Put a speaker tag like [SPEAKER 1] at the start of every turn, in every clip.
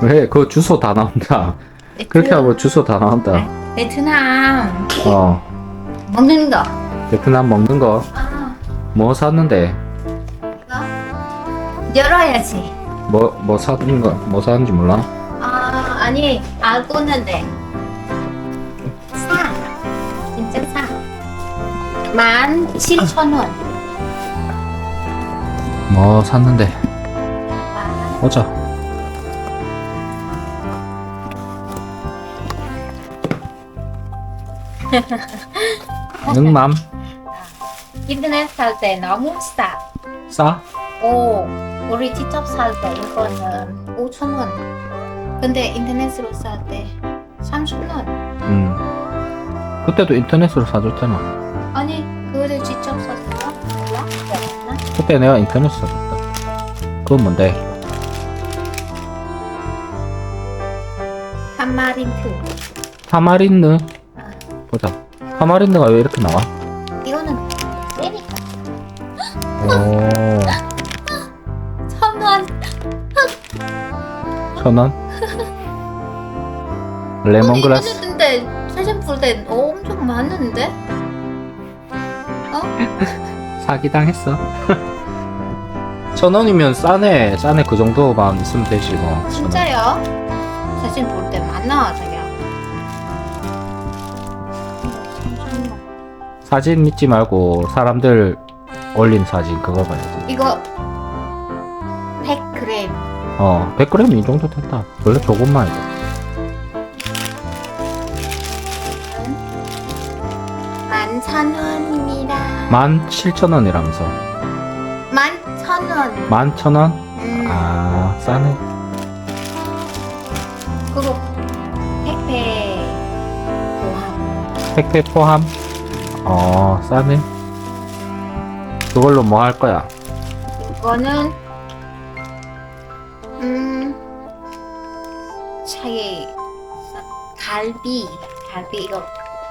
[SPEAKER 1] 왜? 그 주소 다 나온다. 그렇게 하고 주소 다 나온다.
[SPEAKER 2] 베트남
[SPEAKER 1] 어.
[SPEAKER 2] 먹는 거.
[SPEAKER 1] 베트남 먹는 거
[SPEAKER 2] 아,
[SPEAKER 1] 뭐 샀는데?
[SPEAKER 2] 열어야지.
[SPEAKER 1] 뭐, 뭐 사는 거, 뭐 사는지 몰라?
[SPEAKER 2] 아, 아니, 알고 있는데. 싸. 진짜 싸. 만 칠천 원.
[SPEAKER 1] 뭐 샀는데? 보자. 능맘?
[SPEAKER 2] 인터넷 살 때 너무 싸.
[SPEAKER 1] 싸?
[SPEAKER 2] 오, 우리 직접 살 때 이거는 5천 원. 근데 인터넷으로 살 때 30원.
[SPEAKER 1] 응. 그때도 인터넷으로 사줬잖아.
[SPEAKER 2] 아니, 그거를 직접 샀어? 몰라? 기억나?
[SPEAKER 1] 그때 내가 인터넷으로 사줬다. 그건 뭔데?
[SPEAKER 2] 한마린 트.
[SPEAKER 1] 타마린느?
[SPEAKER 2] 아,
[SPEAKER 1] 보자. 타마린느가 왜 이렇게 나와?
[SPEAKER 2] 이거는 세니까.
[SPEAKER 1] 오,
[SPEAKER 2] 천 원.
[SPEAKER 1] 천 원? 레몬그라스.
[SPEAKER 2] 근데 사진 볼 때 엄청 많은데? 어?
[SPEAKER 1] 사기당했어. 천 원이면 싸네. 싸네. 그 정도만 있으면 되지, 뭐.
[SPEAKER 2] 진짜요? 사진 볼 때 많아,
[SPEAKER 1] 사진 믿지 말고 사람들 올린 사진 그거 봐야지.
[SPEAKER 2] 이거 100g.
[SPEAKER 1] 어, 100g 이 정도 됐다. 원래 조금만 해도.
[SPEAKER 2] 만천 원입니다.
[SPEAKER 1] 17,000원이라면서.
[SPEAKER 2] 만 천 원.
[SPEAKER 1] 11,000원?
[SPEAKER 2] 음,
[SPEAKER 1] 아, 싸네.
[SPEAKER 2] 그거 택배 포함.
[SPEAKER 1] 택배 포함? 어, 싸네. 그걸로 뭐 할 거야?
[SPEAKER 2] 이거는 음 자기 갈비 갈비 이거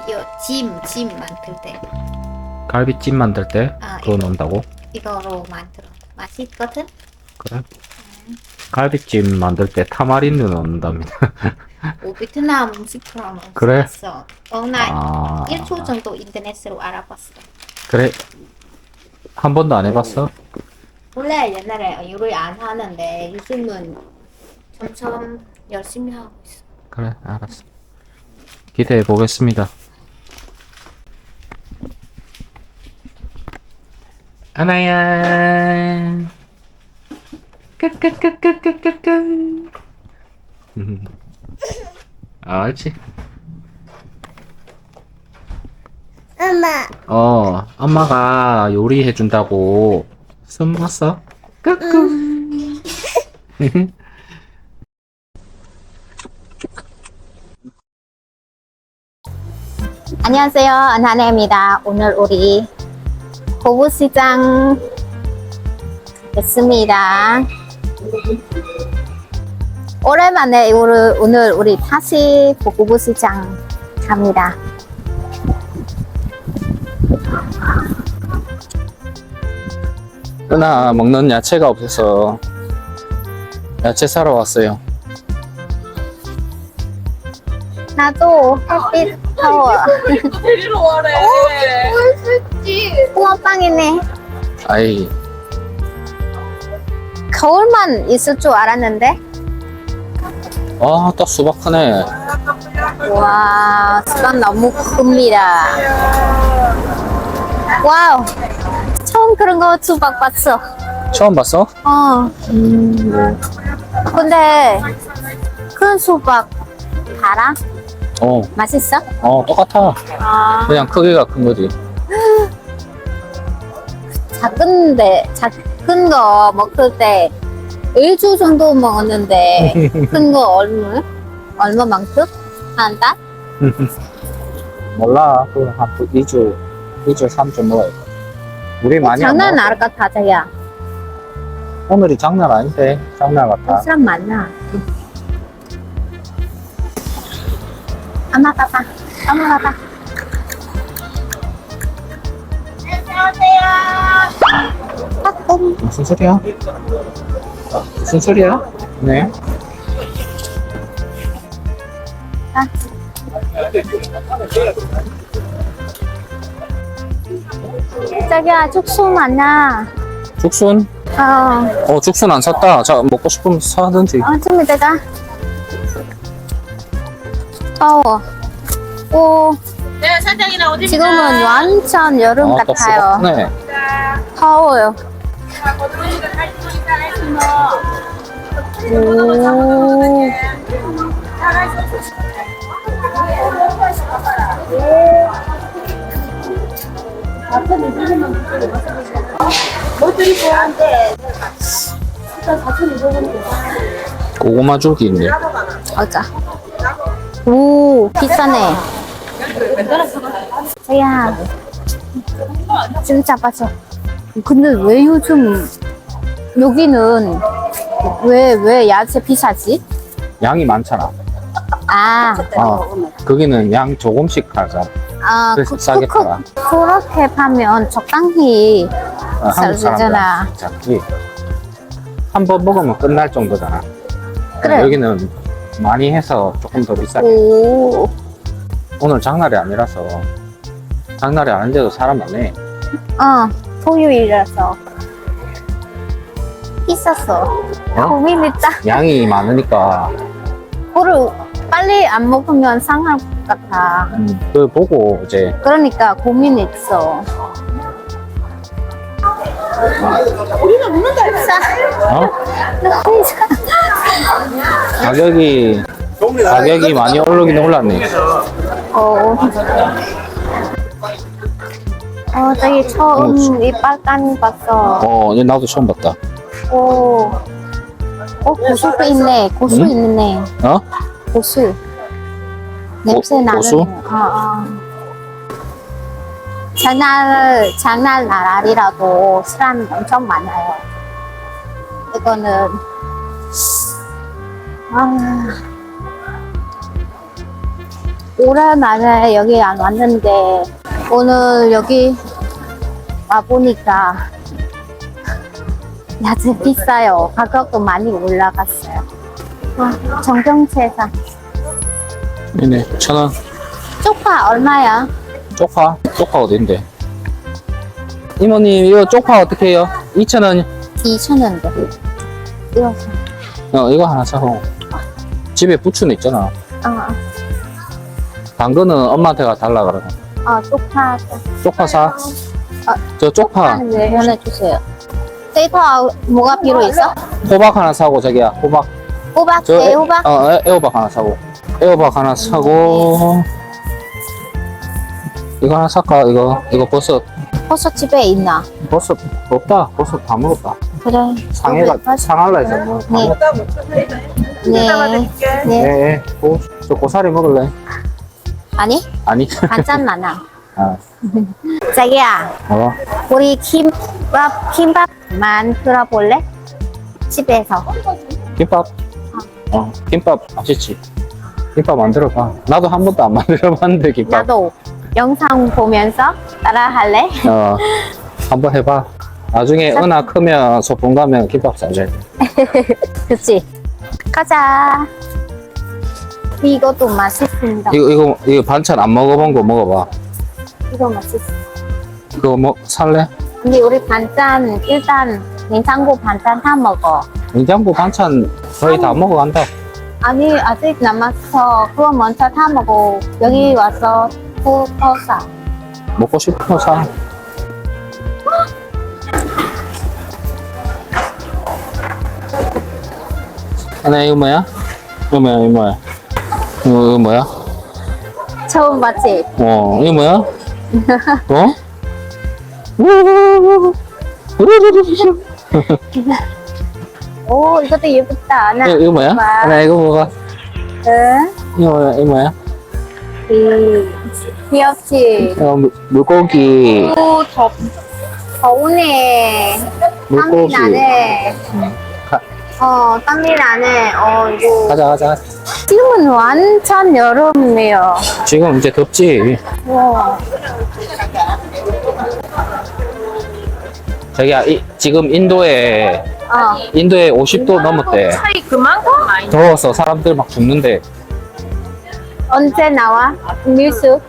[SPEAKER 2] 이거 짐 짐 만들 때
[SPEAKER 1] 갈비찜 만들 때
[SPEAKER 2] 아,
[SPEAKER 1] 그거 넣는다고?
[SPEAKER 2] 이거로 만들어 맛있거든.
[SPEAKER 1] 그래? 갈비찜 만들 때 타마린드 넣는답니다.
[SPEAKER 2] 오 베트남 음식처럼
[SPEAKER 1] 그래?
[SPEAKER 2] 없어. 어, 나
[SPEAKER 1] 아,
[SPEAKER 2] 1초 정도 인터넷으로 알아봤어.
[SPEAKER 1] 그래. 한 번도 안 해봤어?
[SPEAKER 2] 원래 옛날에 요리 안 하는데 요즘은 점점 열심히 하고 있어.
[SPEAKER 1] 그래, 알았어. 기대해 보겠습니다. 하나야. 끄끄끄끄끄끄끄. 아, 알지?
[SPEAKER 3] 엄마,
[SPEAKER 1] 어, 엄마가 요리해 준다고 숨었어? 끄끄.
[SPEAKER 2] 안녕하세요. 안하네입니다. 오늘 우리 고부시장 됐습니다. 오랜만에 오늘, 오늘 우리 다시 고부시장 갑니다.
[SPEAKER 1] 은하 먹는 야채가 없어서 야채 사러 왔어요.
[SPEAKER 2] 나도 햇빛 더워.
[SPEAKER 3] 데리러 와래.
[SPEAKER 2] 붕어빵이네.
[SPEAKER 1] 아이,
[SPEAKER 2] 겨울만 있을 줄 알았는데.
[SPEAKER 1] 아, 딱 수박 크네.
[SPEAKER 2] 와, 수박 너무 큽니다. 와우. 처음 그런 거 수박 봤어.
[SPEAKER 1] 처음 봤어?
[SPEAKER 2] 어. 음. 근데 큰 수박 달아?
[SPEAKER 1] 어,
[SPEAKER 2] 맛있어?
[SPEAKER 1] 어, 똑같아.
[SPEAKER 2] 아.
[SPEAKER 1] 그냥 크기가 큰 거지.
[SPEAKER 2] 작은데 작은 거 먹을 때 1주 정도 먹었는데 큰 거 얼마? 얼마만큼? 한 달?
[SPEAKER 1] 몰라. 그한 2주, 2주, 3주 먹어야 돼. 우리 많이 안
[SPEAKER 2] 장난
[SPEAKER 1] 먹어.
[SPEAKER 2] 알것 같아, 자기야.
[SPEAKER 1] 오늘이 장난 아닌데. 장난 같아.
[SPEAKER 2] 사람 많아. 엄마 봐봐. 엄마 봐봐.
[SPEAKER 1] 무슨 소리야? 무슨 소리야? 네.
[SPEAKER 2] 잠깐. 자기야, 죽순 아니야.
[SPEAKER 1] 죽순?
[SPEAKER 2] 어,
[SPEAKER 1] 어, 죽순 안 샀다. 자, 먹고 싶으면 사든지.
[SPEAKER 2] 어, 좀 이따가. 더워. 오,
[SPEAKER 3] 네, 사장이나 어디
[SPEAKER 2] 지금은 완전 여름
[SPEAKER 1] 아, 또
[SPEAKER 2] 같아요.
[SPEAKER 1] 네.
[SPEAKER 2] 더워요. 오.
[SPEAKER 1] 고구마 죽이 있네.
[SPEAKER 2] 맞아. 오, 비싸네. 야, 진짜 빠져. 근데 왜 요즘 여기는 왜, 왜 야채 비싸지?
[SPEAKER 1] 양이 많잖아.
[SPEAKER 2] 아,
[SPEAKER 1] 어, 거기는 양 조금씩 하자.
[SPEAKER 2] 아,
[SPEAKER 1] 그래서
[SPEAKER 2] 그,
[SPEAKER 1] 싸게
[SPEAKER 2] 그,
[SPEAKER 1] 팔아.
[SPEAKER 2] 그, 그렇게 파면 적당히
[SPEAKER 1] 어, 한국. 사람들 작지. 한 번 먹으면 끝날 정도잖아.
[SPEAKER 2] 그래.
[SPEAKER 1] 여기는 많이 해서 조금 더 비싸게.
[SPEAKER 2] 오,
[SPEAKER 1] 오늘 장날이 아니라서 장날이 아닌데도 사람 많네.
[SPEAKER 2] 어, 토요일이라서 비쌌어.
[SPEAKER 1] 어?
[SPEAKER 2] 고민했다.
[SPEAKER 1] 양이 많으니까
[SPEAKER 2] 그거를 빨리 안 먹으면 상할 것 같아.
[SPEAKER 1] 음, 그걸 보고 이제
[SPEAKER 2] 그러니까 고민했어. 싸.
[SPEAKER 1] 어?
[SPEAKER 2] 너무 싸.
[SPEAKER 1] 가격이 가격이 많이 오르긴 올랐네.
[SPEAKER 2] 어. 어, 저기 처음 이 빨간 봤어.
[SPEAKER 1] 어, 나도 처음 봤다.
[SPEAKER 2] 오. 어, 고수도 있네. 고수
[SPEAKER 1] 응?
[SPEAKER 2] 있네.
[SPEAKER 1] 어?
[SPEAKER 2] 고수. 냄새 나는.
[SPEAKER 1] 고수?
[SPEAKER 2] 어, 어. 장날, 장날 날이라도 사람 엄청 많아요. 이거는, 아, 오랜만에 여기 안 왔는데, 오늘 여기 와보니까, 야채 비싸요. 가격도 많이 올라갔어요. 아, 정경채산.
[SPEAKER 1] 네네, 천 원.
[SPEAKER 2] 쪽파 얼마야?
[SPEAKER 1] 쪽파? 쪽파 어딘데? 이모님, 이거 쪽파 어떻게 해요? 2,000원.
[SPEAKER 2] 2,000원인데. 이거,
[SPEAKER 1] 어, 이거 하나 사고. 집에 부추는 있잖아.
[SPEAKER 2] 어,
[SPEAKER 1] 당근은 엄마한테가 달라 그러고.
[SPEAKER 2] 어, 쪽파.
[SPEAKER 1] 쪽파 사. 저 쪽파.
[SPEAKER 2] 한 보내주세요. 데이터 뭐가 필요 있어?
[SPEAKER 1] 호박 하나 사고, 자기야. 호박.
[SPEAKER 2] 호박,
[SPEAKER 1] 저 애-
[SPEAKER 2] 애호박?
[SPEAKER 1] 어, 애, 애호박 하나 사고. 애호박 하나 사고. 이거 하나 살까? 이거, 이거 버섯.
[SPEAKER 2] 버섯 집에 있나?
[SPEAKER 1] 버섯 없다. 버섯 다 먹었다.
[SPEAKER 2] 그래.
[SPEAKER 1] 상해가. 상할라 해서 뭐. 다
[SPEAKER 2] 네.
[SPEAKER 1] 먹었다.
[SPEAKER 2] 네.
[SPEAKER 1] 예,
[SPEAKER 2] 네.
[SPEAKER 1] 예. 고, 저 고사리 먹을래?
[SPEAKER 2] 아니,
[SPEAKER 1] 아니.
[SPEAKER 2] 반찬 많아.
[SPEAKER 1] 아,
[SPEAKER 2] 자기야,
[SPEAKER 1] 어.
[SPEAKER 2] 우리 김밥, 김밥 만 들어 볼래? 집에서.
[SPEAKER 1] 김밥. 어, 김밥 맛있지. 김밥 만들어 봐. 나도 한 번도 안 만들어 봤는데, 김밥.
[SPEAKER 2] 나도 영상 보면서 따라 할래?
[SPEAKER 1] 어, 한번 해봐. 나중에 은하 크면 소풍 가면 김밥 사줘야 돼.
[SPEAKER 2] 그치? 가자. 이것도 맛있습니다.
[SPEAKER 1] 이거, 이거, 이거 반찬 안 먹어본 거 먹어봐.
[SPEAKER 2] 이거 맛있어.
[SPEAKER 1] 그거 뭐, 살래?
[SPEAKER 2] 근데 우리 반찬 일단 냉장고 반찬 다 먹어.
[SPEAKER 1] 냉장고 반찬 거의 다 먹어간다.
[SPEAKER 2] 아니 아직 남았어. 그거 먼저 다 먹고 여기 와서 또더 사.
[SPEAKER 1] 먹고 거 사. 하나 이거 뭐야? 이거 뭐야? 이거 뭐야? 이거, 이거 뭐야?
[SPEAKER 2] 처음 봤지?
[SPEAKER 1] 어, 이거 뭐야? 어?
[SPEAKER 2] 오 이것도 예쁘다. 하나.
[SPEAKER 1] 이거, 이거 뭐야?
[SPEAKER 2] 봐.
[SPEAKER 1] 하나 이거 뭐가?
[SPEAKER 2] 응?
[SPEAKER 1] 이거 뭐야? 이거 뭐야?
[SPEAKER 2] 이 귀엽지?
[SPEAKER 1] 이거 물, 물고기.
[SPEAKER 2] 오 덥. 더우네. 땀이
[SPEAKER 1] 물고기.
[SPEAKER 2] 나네.
[SPEAKER 1] 가-
[SPEAKER 2] 어 땀이 나네. 어 이거.
[SPEAKER 1] 가자, 가자.
[SPEAKER 2] 지금은 완전 여름이에요.
[SPEAKER 1] 지금 이제 덥지.
[SPEAKER 2] 와.
[SPEAKER 1] 자기야, 이, 지금 인도에,
[SPEAKER 2] 어.
[SPEAKER 1] 인도에 50도 넘었대.
[SPEAKER 3] 차이 그만큼 많이
[SPEAKER 1] 더워서 사람들 막 죽는데.
[SPEAKER 2] 언제 나와? 뉴스?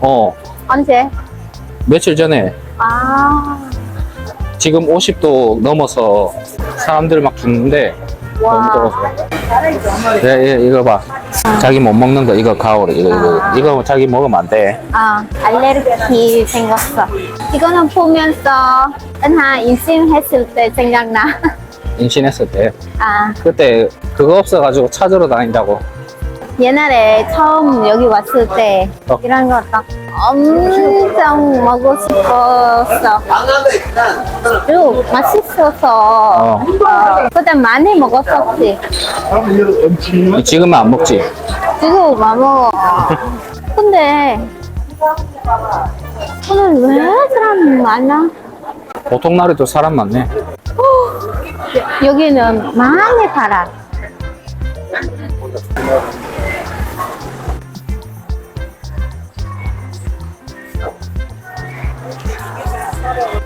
[SPEAKER 1] 어,
[SPEAKER 2] 언제?
[SPEAKER 1] 며칠 전에
[SPEAKER 2] 아,
[SPEAKER 1] 지금 50도 넘어서 사람들 막 죽는데 너무
[SPEAKER 2] 와.
[SPEAKER 1] 더워서. 예, 예, 이거 봐. 자기 못 먹는 거 이거 가오리 이거 이거 이거 자기 먹으면 안 돼.
[SPEAKER 2] 아, 알레르기 생겼어. 이거는 보면서 은하 임신했을 때 생각나.
[SPEAKER 1] 임신했을 때
[SPEAKER 2] 아,
[SPEAKER 1] 그때 그거 없어가지고 찾으러 다닌다고.
[SPEAKER 2] 옛날에 처음 여기 왔을 때
[SPEAKER 1] 어.
[SPEAKER 2] 이런 거 딱 엄청 먹고 싶었어. 쭉 맛있어서
[SPEAKER 1] 어.
[SPEAKER 2] 어, 그때 많이 먹었었지.
[SPEAKER 1] 지금은 안 먹지.
[SPEAKER 2] 지금 안 먹어. 근데 오늘 왜 사람 많아?
[SPEAKER 1] 보통 날에도 사람 많네.
[SPEAKER 2] 여기는 많이 팔아.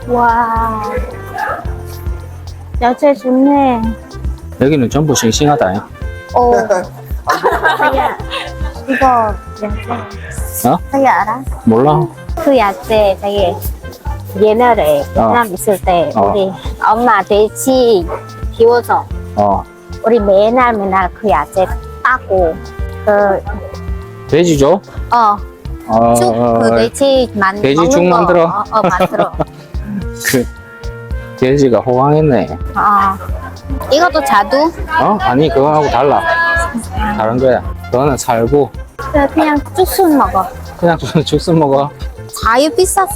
[SPEAKER 2] 와, 야채 좋네.
[SPEAKER 1] 여기는 전부 싱싱하다.
[SPEAKER 2] 오, 자기야, 이거 야채.
[SPEAKER 1] 어?
[SPEAKER 2] 자기 알아?
[SPEAKER 1] 몰라.
[SPEAKER 2] 그 야채 자기 옛날에 베트남 있을 때
[SPEAKER 1] 어.
[SPEAKER 2] 우리 엄마 돼지 키워서
[SPEAKER 1] 어,
[SPEAKER 2] 우리 맨날 맨날 그 야채 따고 그
[SPEAKER 1] 돼지죠?
[SPEAKER 2] 어,
[SPEAKER 1] 어,
[SPEAKER 2] 죽, 그 돼지 만,
[SPEAKER 1] 돼지 죽
[SPEAKER 2] 거.
[SPEAKER 1] 만들어?
[SPEAKER 2] 어, 어 만들어.
[SPEAKER 1] 그 돼지가 호강했네.
[SPEAKER 2] 어. 이것도 자두?
[SPEAKER 1] 어? 아니 그거하고 달라. 다른 거야. 그거는 살고
[SPEAKER 2] 그 그냥 주스 먹어.
[SPEAKER 1] 그냥 죽순 먹어.
[SPEAKER 2] 자유 비쌌어.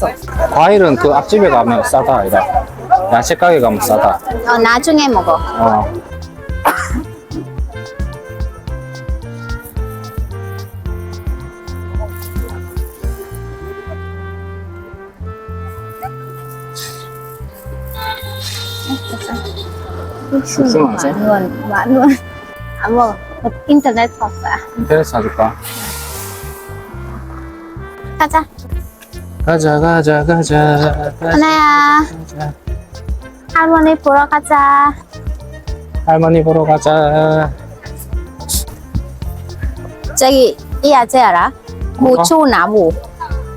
[SPEAKER 1] 과일은 그 앞집에 가면 싸다 아니다. 야채 가게 가면 싸다.
[SPEAKER 2] 어, 나중에 먹어.
[SPEAKER 1] 어.
[SPEAKER 2] 육수
[SPEAKER 1] 안 써?
[SPEAKER 2] luôn, 많 luôn. 안 먹어. 인터넷 봤어요.
[SPEAKER 1] 인터넷 사줄까?
[SPEAKER 2] 가자.
[SPEAKER 1] 가자 가자 가자 가자
[SPEAKER 2] 하나야,
[SPEAKER 1] 가자.
[SPEAKER 2] 할머니 보러 가자.
[SPEAKER 1] 할머니 보러 가자.
[SPEAKER 2] 저기 이 야채 알아? 고추 나무.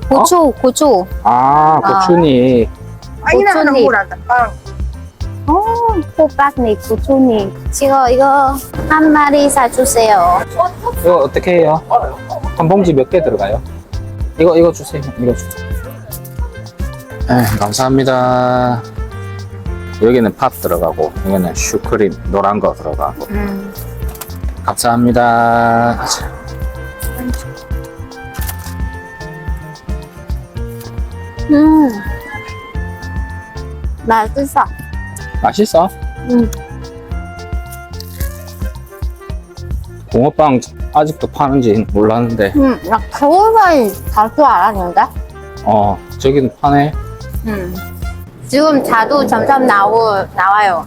[SPEAKER 2] 고추, 고추.
[SPEAKER 1] 아 고추니.
[SPEAKER 2] 고추잎. 어, 호박잎, 고추잎. 이거 이거 한 마리 사주세요.
[SPEAKER 1] 이거 어떻게 해요? 한 봉지 몇 개 들어가요? 이거 이거 주세요. 이거 주세요. 에 감사합니다. 여기는 팥 들어가고 여기는 슈크림 노란 거 들어가고
[SPEAKER 2] 음.
[SPEAKER 1] 감사합니다. 자,
[SPEAKER 2] 음. 맛있어.
[SPEAKER 1] 맛있어?
[SPEAKER 2] 음.
[SPEAKER 1] 붕어빵 아직도 파는지 몰랐는데
[SPEAKER 2] 음, 나 그거는 갈줄 알았는데.
[SPEAKER 1] 어 저기는 파네.
[SPEAKER 2] 음. 지금 자두 점점 나오, 나와요.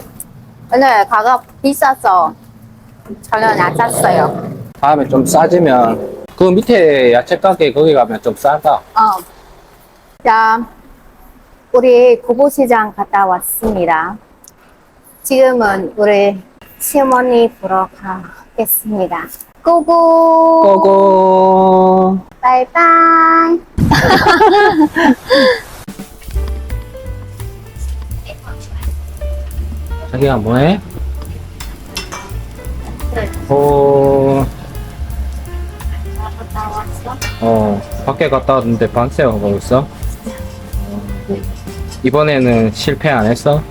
[SPEAKER 2] 근데 가격 비싸서 저는 안 샀어요.
[SPEAKER 1] 다음에 좀 싸지면 그 밑에 야채 가게 거기 가면 좀 싸다.
[SPEAKER 2] 어. 자, 우리 고보시장 갔다 왔습니다. 지금은 우리 시어머니 보러 가겠습니다. 고고!
[SPEAKER 1] 고고.
[SPEAKER 2] 바이바이!
[SPEAKER 1] 자기야 뭐해? 어?
[SPEAKER 2] 어
[SPEAKER 1] 밖에 갔다 왔는데 반세 하고 있어? 이번에는 실패 안 했어?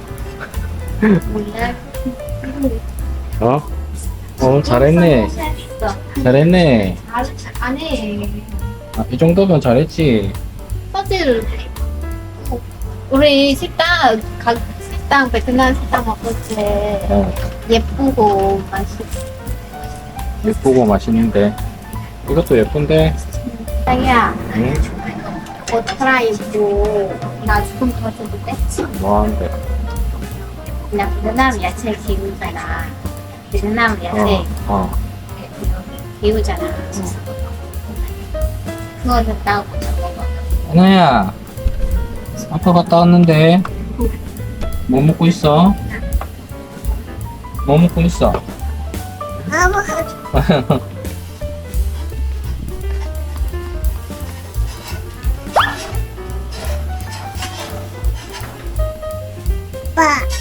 [SPEAKER 1] 어? 어 잘했네 잘했네
[SPEAKER 2] 아니,
[SPEAKER 1] 아, 이 정도면 잘했지
[SPEAKER 2] 사실 우리 식당 가, 식당 베트남 식당 먹을 때
[SPEAKER 1] 어
[SPEAKER 2] 예쁘고 맛있어.
[SPEAKER 1] 예쁘고 맛있는데 이것도 예쁜데
[SPEAKER 2] 자기야,
[SPEAKER 1] 응?
[SPEAKER 2] 옷 갈아입고 나 조금 더 줘도 돼?
[SPEAKER 1] 뭐하는데
[SPEAKER 2] 나 베트남 야채 기우잖아. 베트남 야채
[SPEAKER 1] 어, 어.
[SPEAKER 2] 기우잖아. 그거 줬다고 먹어.
[SPEAKER 1] 하나야 아빠 갔다 왔는데 뭐 먹고 있어? 뭐 먹고 있어?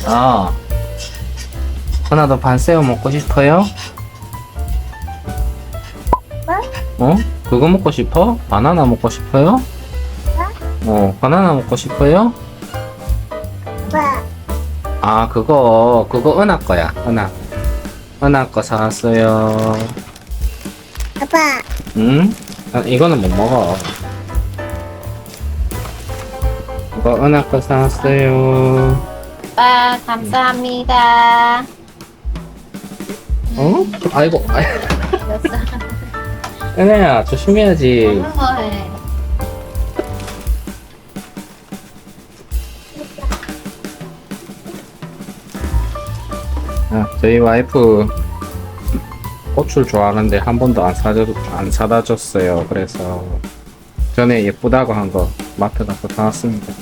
[SPEAKER 1] 아. 하나도 반새우 먹고 싶어요? 어? 그거 먹고 싶어? 바나나 먹고 싶어요? 어, 바나나 먹고 싶어요? 아, 그거, 그거 은하 거야, 은하. 은하 거 사왔어요.
[SPEAKER 3] 아빠.
[SPEAKER 1] 응? 아, 이거는 못 먹어. 이거 은하 거 사왔어요.
[SPEAKER 2] 아, 감사합니다.
[SPEAKER 1] 어? 아이고, 아이,
[SPEAKER 2] 됐어.
[SPEAKER 1] 은하야, 조심해야지.
[SPEAKER 2] 먹는 거 해.
[SPEAKER 1] 아, 저희 와이프 고추를 좋아하는데 한 번도 안 사줘 안 사다 줬어요. 그래서 전에 예쁘다고 한 거 마트 가서 사왔습니다.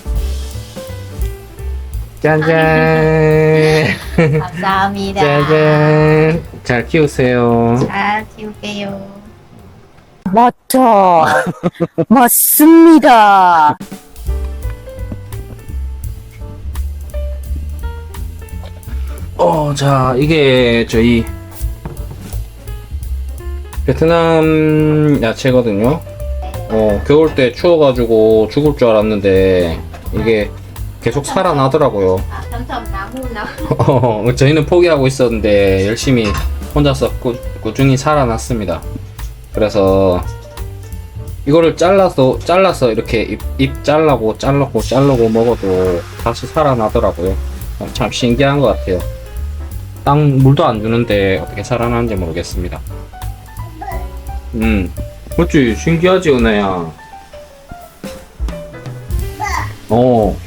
[SPEAKER 1] 짠짠,
[SPEAKER 2] 감사합니다.
[SPEAKER 1] 짜잔. 잘 키우세요.
[SPEAKER 2] 잘 키울게요.
[SPEAKER 4] 맞죠. 맞습니다.
[SPEAKER 1] 어, 자, 이게 저희 베트남 야채거든요. 어, 겨울 때 추워가지고 죽을 줄 알았는데 이게 계속 살아나더라고요. 어, 저희는 포기하고 있었는데 열심히 혼자서 꾸, 꾸준히 살아났습니다. 그래서 이거를 잘라서 잘라서 이렇게 잎, 잎 잘라고 잘라고 자르고 먹어도 다시 살아나더라고요. 어, 참 신기한 것 같아요. 땅 물도 안 주는데 어떻게 살아나는지 모르겠습니다. 음, 그렇지 신기하지 은혜야. 어,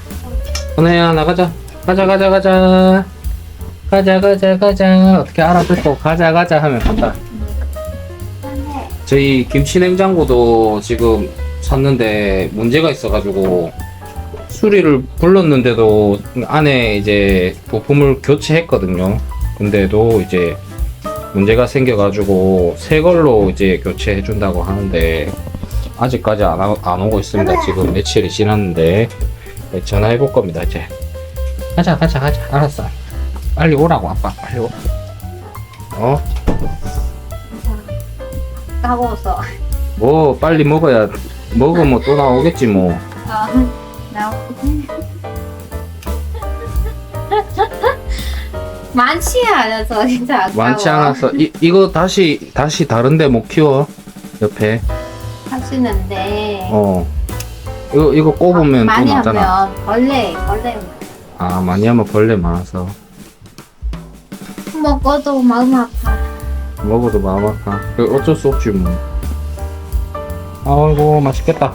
[SPEAKER 1] 은혜야 나가자. 가자 가자 가자. 가자 가자 가자. 어떻게 알아듣고 가자 가자 하면 간다. 저희 김치 냉장고도 지금 샀는데 문제가 있어가지고 수리를 불렀는데도 안에 이제 부품을 교체했거든요. 근데도 이제 문제가 생겨가지고 새 걸로 이제 교체해 준다고 하는데 아직까지 안, 와- 안 오고 있습니다. 지금 며칠이 지났는데 네, 전화해 볼 겁니다. 이제 가자 가자 가자 알았어. 빨리 오라고 아빠 빨리 오. 어?
[SPEAKER 2] 까먹었어.
[SPEAKER 1] 뭐 빨리 먹어야 먹으면 또 나오겠지 뭐.
[SPEAKER 2] 어, 나 많지 않아서 진짜 아까워.
[SPEAKER 1] 많지 않아서 이 이거 다시 다시 다른데 못 키워 옆에
[SPEAKER 2] 하시는데
[SPEAKER 1] 어 이거 이거 꼽으면 또
[SPEAKER 2] 많이
[SPEAKER 1] 나잖아.
[SPEAKER 2] 하면 벌레 벌레
[SPEAKER 1] 아 많이 하면 벌레 많아서
[SPEAKER 2] 먹어도 마음 아파.
[SPEAKER 1] 먹어도 마음 아파. 그 어쩔 수 없지 뭐. 아이고 맛있겠다.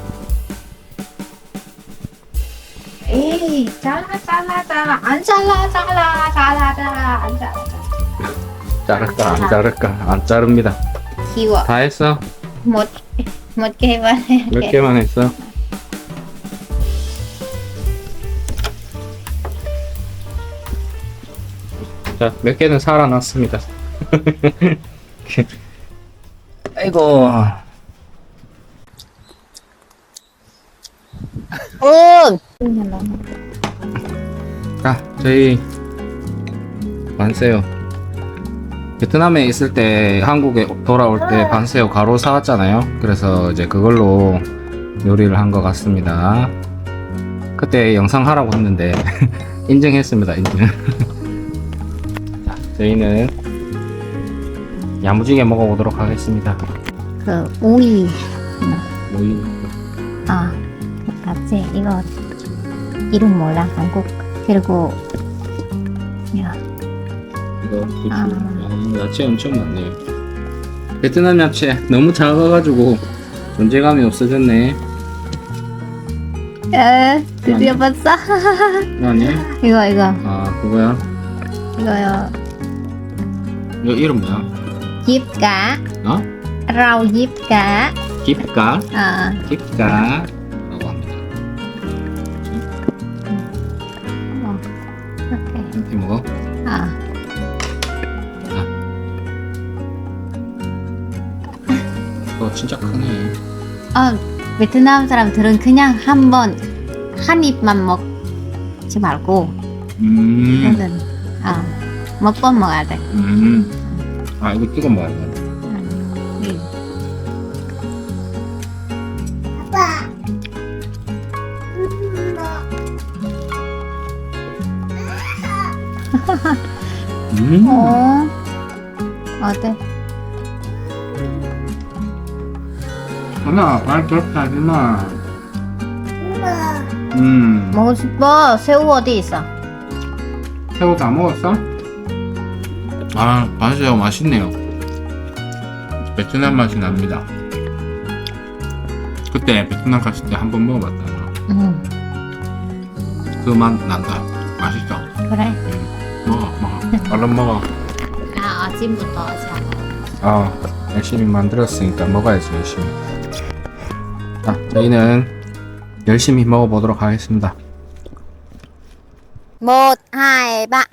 [SPEAKER 2] 에이 잘라 잘라 잘라 안 잘라 잘라 잘라 잘라 안 잘라 잘라.
[SPEAKER 1] 자를까 안 자를까 안 자릅니다.
[SPEAKER 2] 키워
[SPEAKER 1] 다 했어?
[SPEAKER 2] 못못 개만
[SPEAKER 1] 몇 개만 했어? 자, 몇 개는 살아났습니다. 아이고.
[SPEAKER 4] 응.
[SPEAKER 1] 자, 저희 반새우. 베트남에 있을 때 한국에 돌아올 때 반새우 가루 사왔잖아요. 그래서 이제 그걸로 요리를 한 것 같습니다. 그때 영상 하라고 했는데 인증했습니다. 인증. 자, 저희는 야무지게 먹어보도록 하겠습니다.
[SPEAKER 2] 그 오이
[SPEAKER 1] 오이
[SPEAKER 2] 아 맞지 이거 이름 뭐라 한국 그리고 야
[SPEAKER 1] 이거 고추.
[SPEAKER 2] 아.
[SPEAKER 1] 아, 야채 엄청 많네요. 베트남 야채 너무 작아가지고 존재감이 없어졌네.
[SPEAKER 2] 에 드디어 봤어
[SPEAKER 1] 아니야?
[SPEAKER 2] 이거 이거
[SPEAKER 1] 아 그거야?
[SPEAKER 2] 이거요
[SPEAKER 1] 이거 이름 뭐야?
[SPEAKER 2] 깁가
[SPEAKER 1] 어?
[SPEAKER 2] rau 깁가
[SPEAKER 1] 깁가?
[SPEAKER 2] 아
[SPEAKER 1] 깁가 라고 합니다.
[SPEAKER 2] 오케이
[SPEAKER 1] 이렇게 먹어? 아어 진짜 크네.
[SPEAKER 2] 아, 베트남 사람들은 그냥 한 번 한 입만 먹지 말고
[SPEAKER 1] 음.
[SPEAKER 2] 이거는 아 먹고 먹어야 돼.
[SPEAKER 1] 음. 아, 이거 찍어 먹어야 돼.
[SPEAKER 2] 음.
[SPEAKER 3] 아빠.
[SPEAKER 1] 음.
[SPEAKER 2] 어 어때?
[SPEAKER 1] 하나, 말 그렇게 하지 마.
[SPEAKER 3] 엄마.
[SPEAKER 1] 음.
[SPEAKER 2] 먹고 싶어? 새우 어디 있어?
[SPEAKER 1] 새우 다 먹었어? 아, 반새우 맛있네요. 베트남 맛이 납니다. 그때 베트남 갔을 때 한 번 먹어봤잖아. 음그맛 난다. 맛있어.
[SPEAKER 2] 그래.
[SPEAKER 1] 먹어, 먹어. 얼른 먹어.
[SPEAKER 2] 나 아침부터 잘 먹어.
[SPEAKER 1] 어, 열심히 만들었으니까 먹어야지, 열심히. 자, 저희는 열심히 먹어보도록 하겠습니다.
[SPEAKER 3] một hai ba